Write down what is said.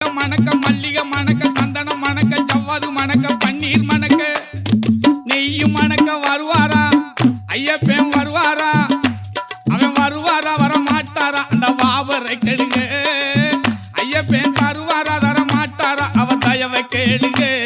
மணக்க மல்லிகை மணக்க சந்தனம் மணக்க ஜவ்வாது மணக்க பன்னீர் மணக்க. நெய்யும் மணக்க வருவாரா? ஐயப்பன் வருவாரா? அவன் வருவாரா? வர மாட்டாரா அந்த வாவரை கேளுங்க. ஐயப்பன் தருவாரா தர மாட்டாரா அவன் தயவை கேளுங்க.